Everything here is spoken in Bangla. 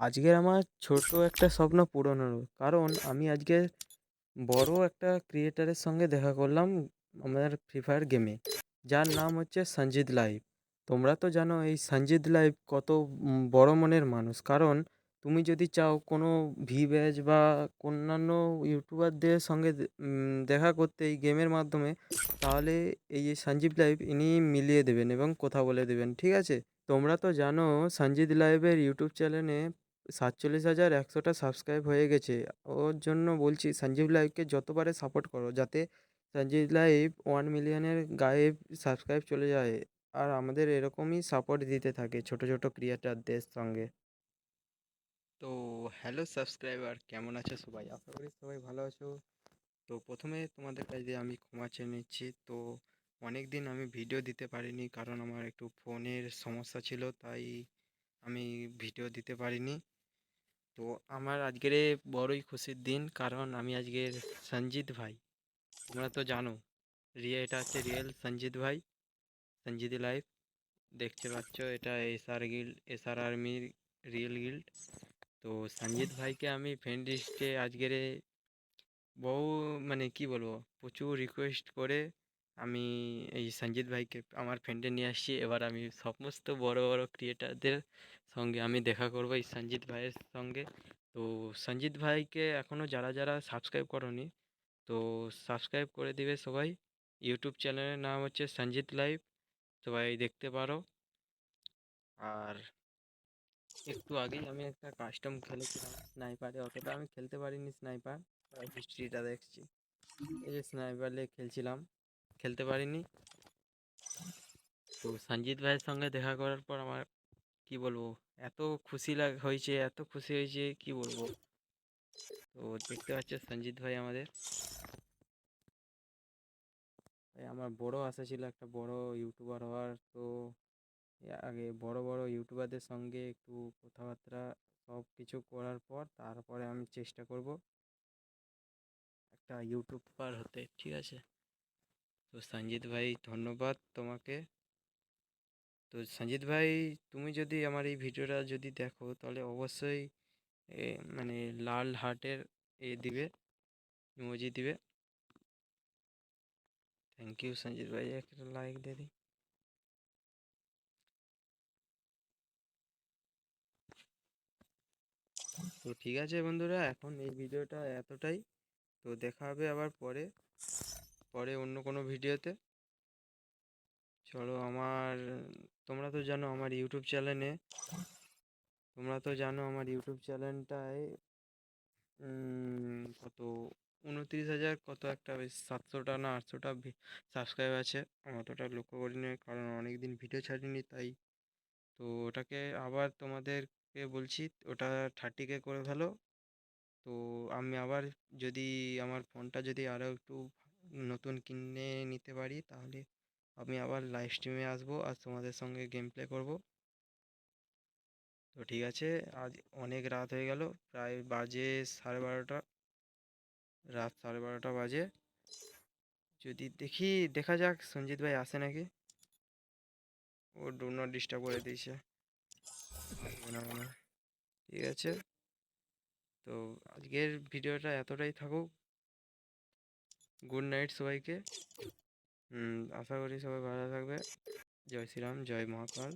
আজকের আমার ছোট একটা স্বপ্ন পূরণ হলো। কারণ আমি আজকে বড় একটা ক্রিয়েটারের সঙ্গে দেখা করলাম আমাদের ফ্রি ফায়ার গেমে যার নাম হচ্ছে সঞ্জিত লাইভ। তোমরা তো জানো এই সঞ্জিত লাইভ কত বড় মনের মানুষ। কারণ তুমি যদি চাও কোনো ভি ব্যাচ বা অন্যান্য ইউটিউবারদের সঙ্গে দেখা করতে এই গেমের মাধ্যমে, তাহলে এই যে সঞ্জীব লাইভ ইনি মিলিয়ে দেবেন এবং কথা বলে দেবেন। ঠিক আছে? তোমরা তো জানো সঞ্জিত লাইভের ইউটিউব চ্যানেলে সাতচল্লিশ হাজার একশোটা সাবস্ক্রাইব হয়ে গেছে। ওর জন্য বলছি, সঞ্জীব লাইভকে যত পারে সাপোর্ট করো, যাতে সঞ্জীব লাইভ ওয়ান মিলিয়নের গায়ে সাবস্ক্রাইব চলে যায় আর আমাদের এরকমই সাপোর্ট দিতে থাকে ছোট ছোট ক্রিয়েটারদের সঙ্গে। তো হ্যালো সাবস্ক্রাইবার কেমন আছো সবাই? আশা করি সবাই ভালো আছো। তো প্রথমে তোমাদের কাছে আমি ক্ষমা চেয়ে নিচ্ছি। তো অনেক দিন আমি ভিডিও দিতে পারিনি কারণ আমার একটু ফোনের সমস্যা ছিল, তাই আমি ভিডিও দিতে পারিনি। তো আমার আজকের বড়ই খুশির দিন। কারণ আমি আজকের সঞ্জিত ভাই। তোমরা তো জানো, রিয়া, এটা হচ্ছে রিয়েল সঞ্জিত ভাই। সঞ্জিত লাইভ দেখতে পাচ্ছ, এটা এসআর গিল্ড এসআর আর্মির রিয়েল গিল্ড। তো সঞ্জিত ভাইকে আমি ফ্রেন্ড লিস্টে আজকের বহু মানে কি বলব, প্রচুর রিকোয়েস্ট করে আমি এই সঞ্জিত ভাইকে আমার ফ্রেন্ডে নিয়ে আসছি। এবার আমি সমস্ত বড় বড় ক্রিয়েটারদের সঙ্গে আমি দেখা করব এই সঞ্জিত ভাইয়ের সঙ্গে। তো সঞ্জিত ভাইকে এখনও যারা যারা সাবস্ক্রাইব করনি, তো সাবস্ক্রাইব করে দিবে সবাই। ইউটিউব চ্যানেলের নাম হচ্ছে সঞ্জিত লাইভ সবাই দেখতে পারো। আর একটু আগেই আমি একটা কাস্টম খেলেছিলাম স্নাইপারে অতটা আমি খেলতে পারিনি স্নাইপার হিস্ট্রিটা দেখছি। এই যে স্নাইপারে খেলছিলাম। খেলতে পারিনি। তো সঞ্জিত ভাইয়ের সঙ্গে দেখা করার পর আমার কি বলব, এত খুশি লাগ, হয়েছে, এত খুশি হয়েছে, কি বলব? তো দেখতে পাচ্ছ সঞ্জিত ভাই আমাদের। আমার বড় আশা ছিল একটা বড় ইউটিউবার হওয়ার। তো আগে বড় বড় ইউটিউবারদের সঙ্গে একটু কথাবার্তা সব কিছু করার পর তারপরে আমি চেষ্টা করব একটা ইউটিউবার হতে, ঠিক আছে? তো সঞ্জিত ভাই, ধন্যবাদ তোমাকে। তো সঞ্জিত ভাই, তুমি যদি আমার এই ভিডিওটা যদি দেখো, তাহলে অবশ্যই মানে লাল হার্টের এ দিবে, ইমোজি দিবে। থ্যাংক ইউ সঞ্জিত ভাই, একটা লাইক দিয়ে দিই। তো ঠিক আছে বন্ধুরা, এখন এই ভিডিওটা এতটাই। তো দেখা হবে আবার পরে। পরে অন্য কোনো ভিডিওতে। চলো আমার, তোমরা তো জানো আমার ইউটিউব চ্যানেলে তোমরা তো জানো আমার ইউটিউব চ্যানেলটায় কত, উনত্রিশ হাজার কত একটা বেশ সাতশোটা না আটশোটা সাবস্ক্রাইব আছে। আমি অতটা লক্ষ্য করিনি কারণ অনেক দিন ভিডিও ছাড়িনি, তাই তো ওটাকে আবার তোমাদেরকে বলছি, ওটা থার্টি কে করে ফেলো। তো আমি আবার যদি, আমার ফোনটা যদি আরও একটু নতুন কিনে নিতে পারি, তাহলে আমি আবার লাইভ স্ট্রিমে আসব আর তোমাদের সঙ্গে গেম প্লে করব। তো ঠিক আছে, আজ অনেক রাত হয়ে গেল, প্রায় বাজে সাড়ে বারোটা। রাত সাড়ে বারোটা বাজে। যদি দেখি, দেখা যাক, সঞ্জিত ভাই আসে নাকি? ও ডো নট ডিস্টার্ব করে দিয়েছে। ঠিক আছে। তো আজকের ভিডিওটা এতটাই থাকুক। গুড নাইট সবাইকে। আশা করি সবাই ভালো থাকবে। জয় শ্রীরাম জয় মহাকাল।